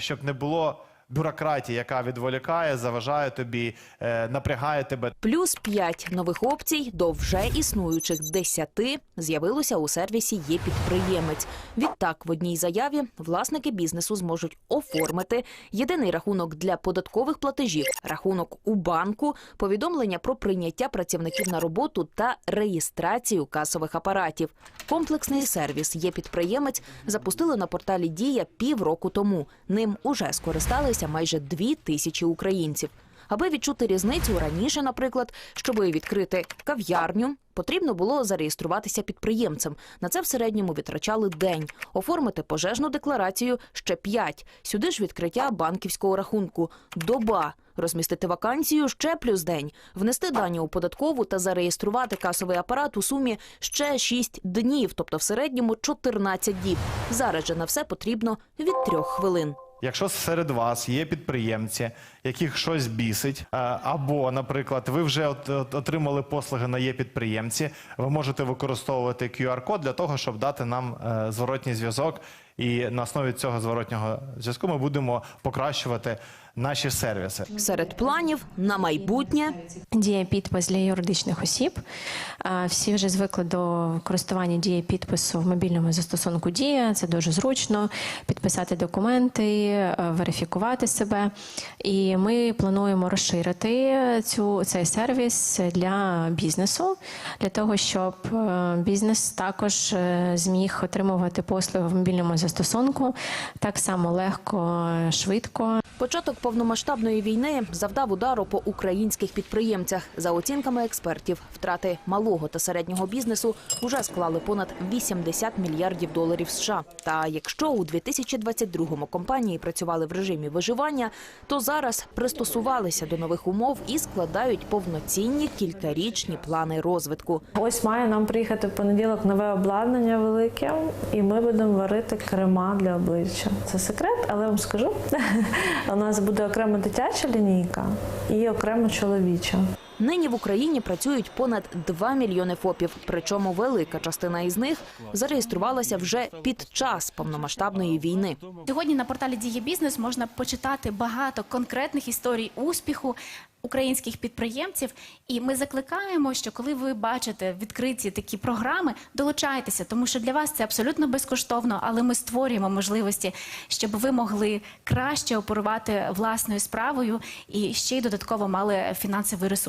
щоб не було бюрократії, яка відволікає, заважає тобі, е, напрягає тебе. Плюс 5 нових опцій до вже існуючих 10 з'явилося у сервісі «Є підприємець». Відтак, в одній заяві власники бізнесу зможуть оформити єдиний рахунок для податкових платежів, рахунок у банку, повідомлення про прийняття працівників на роботу та реєстрацію касових апаратів. Комплексний сервіс «Є підприємець» запустили на порталі Дія півроку тому. Ним уже скористалися майже дві тисячі українців. Аби відчути різницю раніше, наприклад, щоб відкрити кав'ярню, потрібно було зареєструватися підприємцем. На це в середньому витрачали день, оформити пожежну декларацію ще п'ять. Сюди ж відкриття банківського рахунку доба. Розмістити вакансію ще плюс день, внести дані у податкову та зареєструвати касовий апарат у сумі ще 6 днів, тобто в середньому 14 діб. Зараз же на все потрібно від трьох хвилин. Якщо серед вас є підприємці, яких щось бісить, е, або, наприклад, ви вже от- от- отримали послуги на є підприємці, ви можете використовувати QR-код для того, щоб дати нам е, зворотній зв'язок. І на основі цього зворотнього зв'язку ми будемо покращувати наші сервіси. Серед планів на майбутнє Дія підпис для юридичних осіб. Всі вже звикли до користування дії підпису в мобільному застосунку Дія. Це дуже зручно підписати документи, е, верифікувати себе. І ми плануємо розширити цю цей сервіс для бізнесу, для того, щоб е, бізнес також е, зміг отримувати послуги в мобільному застосунку так само легко, швидко. Початок повномасштабної війни завдав удару по українських підприємцях. За оцінками експертів, втрати малого та середнього бізнесу вже склали понад 80 мільярдів доларів США. Та якщо у 2022-му компанії працювали в режимі виживання, то зараз пристосувалися до нових умов і складають повноцінні кількарічні плани розвитку. Ось має нам приїхати в понеділок нове обладнання велике, і ми будемо варити крема для обличчя. Це секрет, але вам скажу. У нас буде окрема дитяча лінійка і окремо чоловіча. Нині в Україні працюють понад 2 мільйони ФОПів, причому велика частина із них зареєструвалася вже під час повномасштабної війни. Сьогодні на порталі Дія Бізнес можна почитати багато конкретних історій успіху українських підприємців. І ми закликаємо, що коли ви бачите відкриті такі програми, долучайтеся, тому що для вас це абсолютно безкоштовно, але ми створюємо можливості, щоб ви могли краще оперувати власною справою і ще й додатково мали фінансовий ресурс.